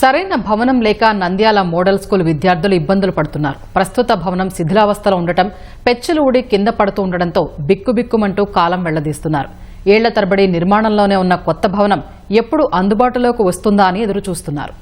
సరైన భవనం లేక నంద్యాల మోడల్ స్కూల్ విద్యార్థులు ఇబ్బందులు పడుతున్నారు. ప్రస్తుత భవనం శిథిలావస్థలో ఉండటం పెచ్చులు ఊడి కింద పడుతూ ఉండటంతో బిక్కుబిక్కుమంటూ కాలం వెళ్ళదీస్తున్నారు. ఏళ్ళ తరబడి నిర్మాణంలోనే ఉన్న కొత్త భవనం ఎప్పుడు అందుబాటులోకి వస్తుందా అని ఎదురుచూస్తున్నారు.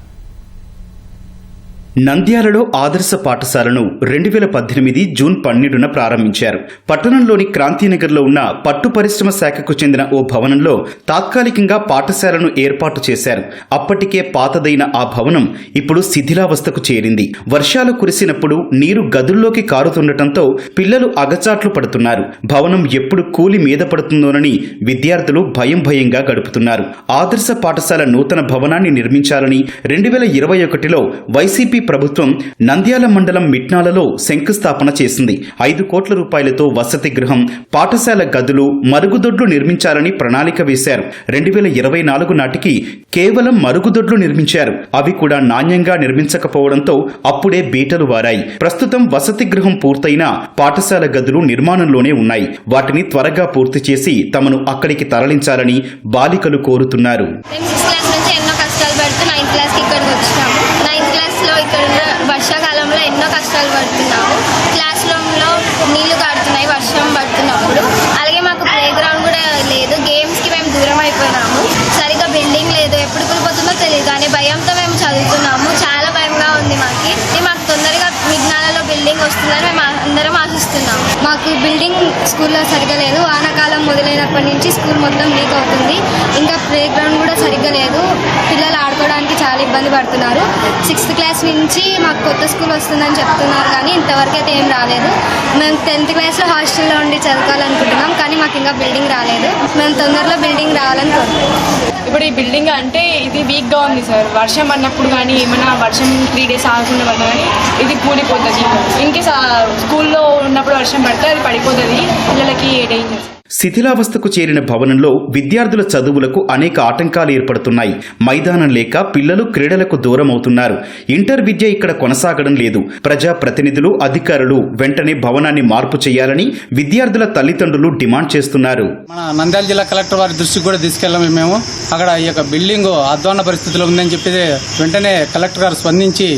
నంద్యాలలో ఆదర్శ పాఠశాలను రెండు వేల పద్దెనిమిది జూన్ పన్నెండున ప్రారంభించారు. పట్టణంలోని క్రాంతినగర్లో ఉన్న పట్టు పరిశ్రమ శాఖకు చెందిన ఓ భవనంలో తాత్కాలికంగా పాఠశాలను ఏర్పాటు చేశారు. అప్పటికే పాతదైన ఆ భవనం ఇప్పుడు శిథిలావస్థకు చేరింది. వర్షాలు కురిసినప్పుడు నీరు గదుల్లోకి కారుతుండటంతో పిల్లలు అగచాట్లు పడుతున్నారు. భవనం ఎప్పుడు కూలి మీద పడుతుందోనని విద్యార్థులు భయం భయంగా గడుపుతున్నారు. ఆదర్శ పాఠశాల నూతన భవనాన్ని నిర్మించాలని రెండు వేల ఇరవై ఒకటిలో వైసీపీ ప్రభుత్వం నంద్యాల మండలం మిట్నాలలో శంకుస్థాపన చేసింది. ఐదు కోట్ల రూపాయలతో వసతి గృహం పాఠశాల గదులు మరుగుదొడ్లు నిర్మించాలని ప్రణాళిక వేశారు. రెండు వేల ఇరవై నాలుగు నాటికి కేవలం మరుగుదొడ్లు నిర్మించారు. అవి కూడా నాణ్యంగా నిర్మించకపోవడంతో అప్పుడే బీటలు వారాయి. ప్రస్తుతం వసతి గృహం పూర్తయిన పాఠశాల గదులు నిర్మాణంలోనే ఉన్నాయి. వాటిని త్వరగా పూర్తి చేసి తమను అక్కడికి తరలించాలని బాలికలు కోరుతున్నారు మేము సిక్స్త్ క్లాస్ నుంచి ఎన్నో కష్టాలు పడుతూ నైన్త్ క్లాస్కి ఇక్కడికి వచ్చినాము నైన్త్ క్లాస్లో ఇక్కడ ఉన్న వర్షాకాలంలో ఎన్నో కష్టాలు పడుతున్నాము క్లాస్ రూమ్లో నీళ్ళు కారుతున్నాయి వర్షం పడుతున్నప్పుడు అలాగే మాకు ప్లే గ్రౌండ్ కూడా లేదు గేమ్స్కి మేము దూరం అయిపోయినాము సరిగా బిల్డింగ్ లేదు ఎప్పుడు కూలిపోతుందో తెలియదు కానీ భయంతో మేము చదువుతున్నాము చాలా భయంగా ఉంది మాకు ఇది మాకు తొందరగా విజ్ఞానంలో బిల్డింగ్ వస్తుందని మేము అందరం ఆశిస్తున్నాం. మాకు బిల్డింగ్ స్కూల్లో సరిగా లేదు. వానాకాలం మొదలైనప్పటి నుంచి స్కూల్ మొత్తం లీక్ అవుతుంది. ఇంకా ప్లే గ్రౌండ్ కూడా సరిగ్గా లేదు. పిల్లలు ఆడుకోవడానికి చాలా ఇబ్బంది పడుతున్నారు. సిక్స్త్ క్లాస్ నుంచి మాకు కొత్త స్కూల్ వస్తుందని చెప్తున్నారు కానీ ఇంతవరకు అయితే ఏం రాలేదు. మేము టెన్త్ క్లాస్లో హాస్టల్లో ఉండి చదువుకోవాలనుకుంటున్నాం కానీ మాకు ఇంకా బిల్డింగ్ రాలేదు. మేము తొందరలో బిల్డింగ్ రావాలని కోరుకుంటున్నాం. ఇప్పుడు ఈ బిల్డింగ్ అంటే ఇది వీక్గా ఉంది సార్. వర్షం అన్నప్పుడు కానీ ఏమైనా వర్షం త్రీ డేస్ ఆగకుండా పడ్డా కానీ ఇది కూలిపోతుంది. ఇన్ కేస్ స్కూల్లో ఉన్నప్పుడు వర్షం పడితే అది పడిపోతుంది. పిల్లలకి డేంజర్ శిథిలావస్థకు చేరిన భవనంలో విద్యార్థుల చదువులకు అనేక ఆటంకాలు ఏర్పడుతున్నాయి. మైదానం లేక పిల్లలు క్రీడలకు దూరం అవుతున్నారు ఇంటర్ విద్య ఇక్కడ కొనసాగడం లేదు. ప్రజా ప్రతినిధులు అధికారులు వెంటనే భవనాన్ని మార్పు చేయాలని విద్యార్థుల తల్లిదండ్రులు డిమాండ్ చేస్తున్నారు. మన నంద్యాల జిల్లా కలెక్టర్ వారి దృష్టికి కూడా తీసుకెళ్ళాము మేము. అక్కడ ఈ యొక్క బిల్డింగ్ అధ్వాన పరిస్థితిలో ఉందని చెప్పి వెంటనే కలెక్టర్ గారు స్పందించి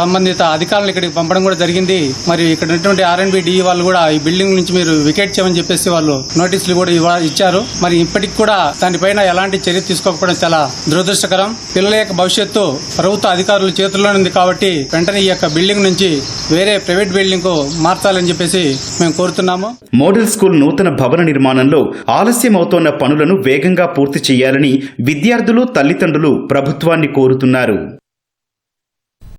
సంబంధిత అధికారులు ఇక్కడికి పంపడం కూడా జరిగింది. మరి ఇక్కడ ఉన్నటువంటి ఆర్ఎన్బి డిఈ వాళ్ళు కూడా ఈ బిల్డింగ్ నుంచి మీరు వికెట్ చేయమని చెప్పేసి వాళ్ళు నోటీసులు కూడా ఇవ్వ- ఇచ్చారు. మరి ఇప్పటికి కూడా దానిపైన ఎలాంటి చర్య తీసుకోకపోవడం చాలా దురదృష్టకరం. పిల్లల యొక్క భవిష్యత్తు ప్రభుత్వ అధికారుల చేతుల్లోనే ఉంది కాబట్టి వెంటనే ఈ యొక్క బిల్డింగ్ నుంచి వేరే ప్రైవేట్ బిల్డింగ్కు మార్చాలని చెప్పేసి మేము కోరుతున్నాము. మోడల్ స్కూల్ నూతన భవన నిర్మాణంలో ఆలస్యం అవుతోన్న పనులను వేగంగా పూర్తి చేయాలని విద్యార్థులు తల్లిదండ్రులు ప్రభుత్వాన్ని కోరుతున్నారు.